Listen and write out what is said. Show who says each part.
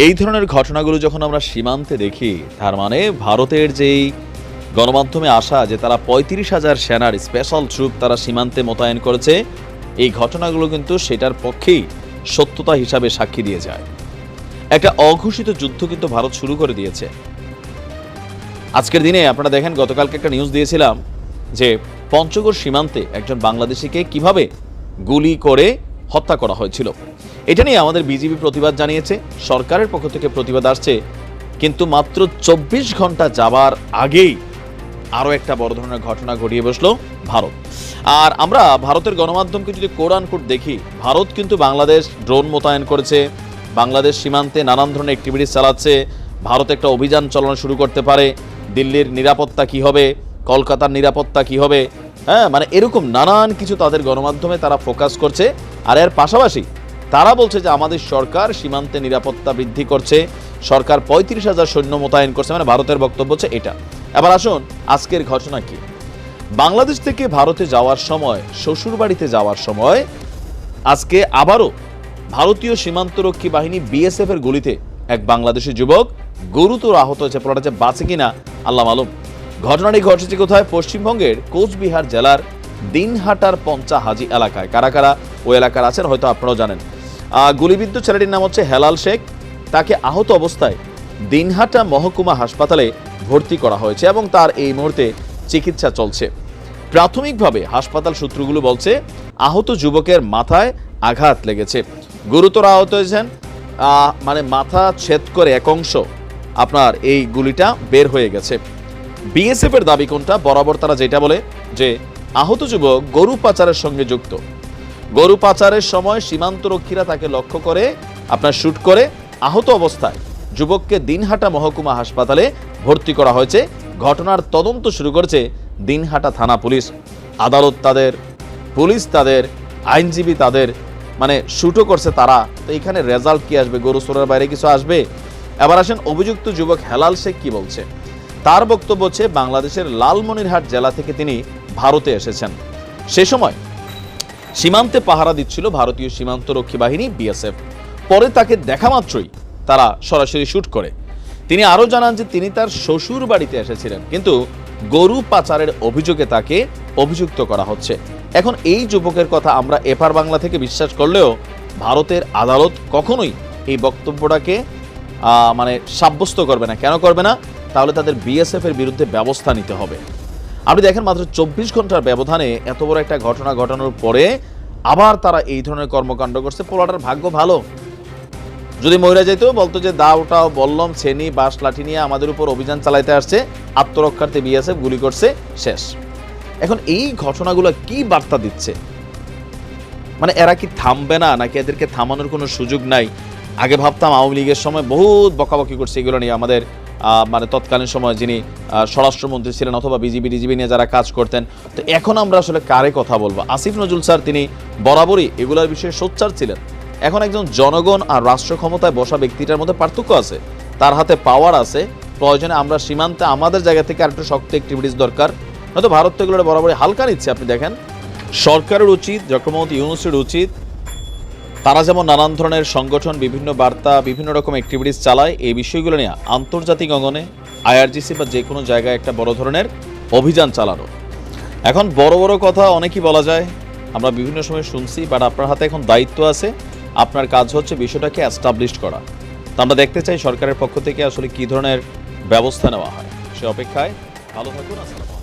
Speaker 1: এই ধরনের ঘটনাগুলো যখন আমরা সীমান্তে দেখি, তার মানে ভারতের যেই গণমাধ্যমে আসা যে তারা পঁয়ত্রিশ হাজার সেনার স্পেশাল ট্রুপ তারা সীমান্তে মোতায়েন করেছে, এই ঘটনাগুলো কিন্তু সেটার পক্ষেই সত্যতা হিসাবে সাক্ষী দিয়ে যায়। একটা অঘোষিত যুদ্ধ কিন্তু ভারত শুরু করে দিয়েছে। আজকের দিনে আপনারা দেখেন, গতকালকে একটা নিউজ দিয়েছিলাম যে পঞ্চগড় সীমান্তে একজন বাংলাদেশিকে কীভাবে গুলি করে হত্যা করা হয়েছিল। এটা নিয়ে আমাদের বিজিবি প্রতিবাদ জানিয়েছে, সরকারের পক্ষ থেকে প্রতিবাদ আসছে, কিন্তু মাত্র চব্বিশ ঘণ্টা যাবার আগেই আরও একটা বড় ধরনের ঘটনা ঘটিয়ে বসল ভারত। আর আমরা ভারতের গণমাধ্যমকে যদি কোরআন কোট দেখি, ভারত কিন্তু বাংলাদেশ ড্রোন মোতায়েন করেছে, বাংলাদেশ সীমান্তে নানান ধরনের অ্যাক্টিভিটিস চালাচ্ছে, ভারত একটা অভিযান চালানো শুরু করতে পারে, দিল্লির নিরাপত্তা কি হবে, কলকাতার নিরাপত্তা কি হবে হ্যাঁ মানে এরকম নানান কিছু তাদের গণমাধ্যমে তারা ফোকাস করছে। আর এর পাশাপাশি তারা বলছে যে আমাদের সরকার সীমান্তে নিরাপত্তা বৃদ্ধি করছে। সরকার পঁয়ত্রিশ হাজার সৈন্য মোতায়েন করছে মানে ভারতের বক্তব্য হচ্ছে এটা। এবার আসুন, আজকের ঘটনা কি? বাংলাদেশ থেকে ভারতে যাওয়ার সময় শ্বশুর বাড়িতে যাওয়ার সময়, আজকে আবারও ভারতীয় সীমান্তরক্ষী বাহিনী বিএসএফ এর গুলিতে এক বাংলাদেশি যুবক গুরুতর আহত হয়েছে। পড়াটা যে বাঁচে কিনা, আল্লাহ মালুম। ঘটনাটি ঘটেছে কোথায়? পশ্চিমবঙ্গের কোচবিহার জেলার দিনহাটার পঞ্চা হাজি এলাকায়। কারা কারা ওই এলাকার আছেন হয়তো আপনারাও জানেন। গুলিবিদ্ধ ছেলেটির নাম হচ্ছে হেলাল শেখ। তাকে আহত অবস্থায় দিনহাটা মহকুমা হাসপাতালে ভর্তি করা হয়েছে এবং তার এই মুহূর্তে চিকিৎসা চলছে। প্রাথমিকভাবে হাসপাতাল সূত্রগুলো বলছে, আহত যুবকের মাথায় আঘাত লেগেছে। গুরুতর আহত হয়েছেন মানে মাথা ছেদ করে এক অংশ। আপনার এই গুলিটা বের হয়ে গেছে। বিএসএফ এর দাবি কোনটা? বরাবর তারা যেটা বলে যে আহত যুবক গরু পাচারের সঙ্গে যুক্ত। গরু পাচারের সময় সীমান্তরক্ষীরা তাকে লক্ষ্য করে, আপনার শ্যুট করে, আহত অবস্থায় যুবককে দিনহাটা মহকুমা হাসপাতালে ভর্তি করা হয়েছে। ঘটনার তদন্ত শুরু করেছে দিনহাটা থানা পুলিশ। আদালত তাদের, পুলিশ তাদের, আইনজীবী তাদের মানে শ্যুটও করছে তারা। তো এখানে রেজাল্ট কি আসবে? গরু চোরের বাইরে কিছু আসবে? এবার আসেন অভিযুক্ত যুবক হেলাল শেখ কি বলছে? তার বক্তব্য হচ্ছে বাংলাদেশের লালমনিরহাট জেলা থেকে তিনি ভারতে এসেছেন। সে সময় সীমান্তে পাহারা দিচ্ছিল ভারতীয় সীমান্ত রক্ষী বাহিনী, বিএসএফ। পরে তাকে দেখা মাত্রই তারা সরাসরি শুট করে। তিনি আরও জানান যে তিনি তার শ্বশুর বাড়িতে এসেছিলেন, কিন্তু গরু পাচারের অভিযোগে তাকে অভিযুক্ত করা হচ্ছে। এখন এই যুবকের কথা আমরা এপার বাংলা থেকে বিশ্বাস করলেও ভারতের আদালত কখনোই এই বক্তব্যটাকে মানে সাব্যস্ত করবে না। কেন করবে না? তাহলে তাদের বিএসএফ এর বিরুদ্ধে ব্যবস্থা নিতে হবে। আপনি দেখেন মাত্র চব্বিশ ঘণ্টার ব্যবধানে এত বড় একটা ঘটনা ঘটানোর পরে আবার তারা এই ধরনের কর্মকাণ্ড করছে। পোলাটার ভাগ্য ভালো। যদি মহিলা যেত বলতো যে দাওটাও বললম, ছেনি বাস লাঠি নিয়ে আমাদের উপর অভিযান চালাইতে আসছে, আত্মরক্ষার্থে বিএসএফ গুলি করছে, শেষ। এখন এই ঘটনাগুলো কি বার্তা দিচ্ছে? মানে এরা কি থামবে না, নাকি এদেরকে থামানোর কোনো সুযোগ নাই? আগে ভাবতাম আওয়ামী লীগের সময় বহুত বকাবকি করছে এগুলো নিয়ে আমাদের মানে তৎকালীন সময় যিনি স্বরাষ্ট্রমন্ত্রী ছিলেন অথবা বিজিবি ডিজিবি নিয়ে যারা কাজ করতেন, তো এখন আমরা আসলে কারে কথা বলব? আসিফ নজরুল স্যার, তিনি বরাবরই এগুলোর বিষয়ে সোচ্চার ছিলেন। এখন একজন জনগণ আর রাষ্ট্র ক্ষমতায় বসা ব্যক্তিটার মধ্যে পার্থক্য আছে। তার হাতে পাওয়ার আছে, প্রয়োজনে আমরা সীমান্তে আমাদের জায়গা থেকে আরেকটু শক্ত অ্যাক্টিভিটিস দরকার। হয়তো ভারত তো এগুলো বরাবরই হালকা নিচ্ছে, আপনি দেখেন। সরকারের উচিত মোহাম্মদ ইউনুসের উচিত তারা যেমন নানান ধরনের সংগঠন, বিভিন্ন বার্তা, বিভিন্ন রকম অ্যাক্টিভিটিস চালায়, এই বিষয়গুলো নিয়ে আন্তর্জাতিক অঙ্গনে আইআরজিসি বা যে কোনো জায়গায় একটা বড় ধরনের অভিযান চালানো। এখন বড় বড় কথা অনেকই বলা যায়, আমরা বিভিন্ন সময় শুনছি বাট আপনার হাতে এখন দায়িত্ব আছে, আপনার কাজ হচ্ছে বিষয়টাকে অ্যাস্টাবলিশ করা। তো আমরা দেখতে চাই সরকারের পক্ষ থেকে আসলে কী ধরনের ব্যবস্থা নেওয়া হয়। সে অপেক্ষায় ভালো থাকুন, আসসালামু